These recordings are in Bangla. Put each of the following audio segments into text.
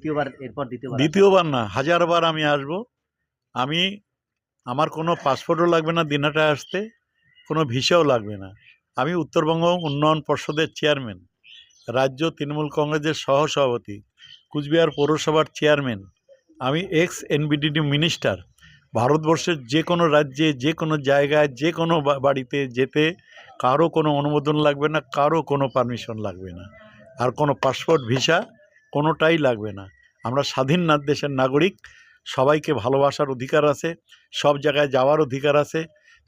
দ্বিতীয়বার, এরপর দ্বিতীয়বার দ্বিতীয়বার না, হাজারবার আমি আসব। আমি, আমার কোনো পাসপোর্টও লাগবে না দিনাটায় আসতে, কোনো ভিসাও লাগবে না। আমি উত্তরবঙ্গ উন্নয়ন পর্ষদের চেয়ারম্যান রাজ্য তৃণমূল কংগ্রেসের সহসভাপতি, কুচবিহার পৌরসভার চেয়ারম্যান আমি এক্স এনবিডিডি মিনিস্টার ভারতবর্ষের যে কোনো রাজ্যে, যে কোনো জায়গায়, যে কোনো বাড়িতে যেতে কারও কোনো অনুমোদন লাগবে না, কারও কোনো পারমিশন লাগবে না। আর কোনো পাসপোর্ট ভিসা কোনোটাই লাগবে না। আমরা স্বাধীন না দেশের নাগরিক সবাইকে ভালোবাসার অধিকার আছে সব জায়গায় যাওয়ার অধিকার আছে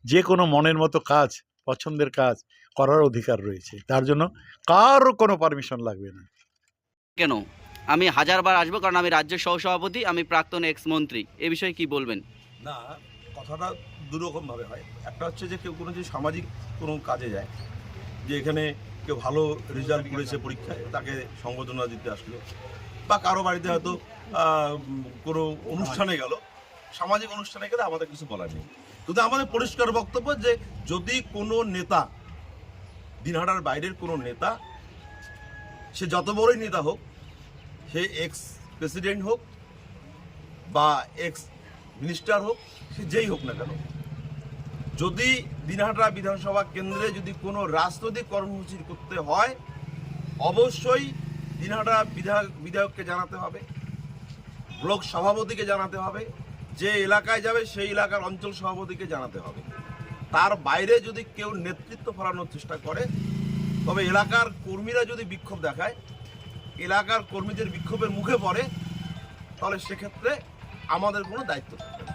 যে কোনো মনের মতো কাজ পছন্দের কাজ করার অধিকার রয়েছে। তার জন্য কারও কোনো পারমিশন লাগবে না। কেন? আমি হাজারবার আসব কারণ আমি রাজ্য সহসভাপতি আমি প্রাক্তন এক্স মন্ত্রী এ বিষয়ে কি বলবেন? না কথাটা দুরকমভাবে হয়। একটা হচ্ছে যে কেউ কোনো যে সামাজিক কোনো কাজে যায় যে এখানে কেউ ভালো রেজাল্ট করেছে পরীক্ষায়, তাকে সম্বোধনা দিতে আসলো। বা কারও বাড়িতে হয়তো কোনো অনুষ্ঠানে গেল, সামাজিক অনুষ্ঠানে গেলে আমাদের কিছু বলার নেই। কিন্তু আমাদের পরিষ্কার বক্তব্য যে যদি কোনো নেতা, দিনহাটার বাইরের কোনো নেতা, সে যত বড়ই নেতা হোক, সে এক্স প্রেসিডেন্ট হোক বা এক্স মিনিস্টার হোক, সে যেই হোক না কেন যদি দিনহাটা বিধানসভা কেন্দ্রে যদি কোনো রাজনৈতিক কর্মসূচি করতে হয়, অবশ্যই দিনহাটা বিধায়ক, বিধায়ককে জানাতে হবে, ব্লক সভাপতিকে জানাতে হবে, যে এলাকায় যাবে সেই এলাকার অঞ্চল সভাপতিকে জানাতে হবে। তার বাইরে যদি কেউ নেতৃত্ব ফলানোর চেষ্টা করে, তবে এলাকার কর্মীরা যদি বিক্ষোভ দেখায়, এলাকার কর্মীদের বিক্ষোভের মুখে পড়ে, তাহলে সেক্ষেত্রে আমাদের কোনো দায়িত্ব থাকবে না।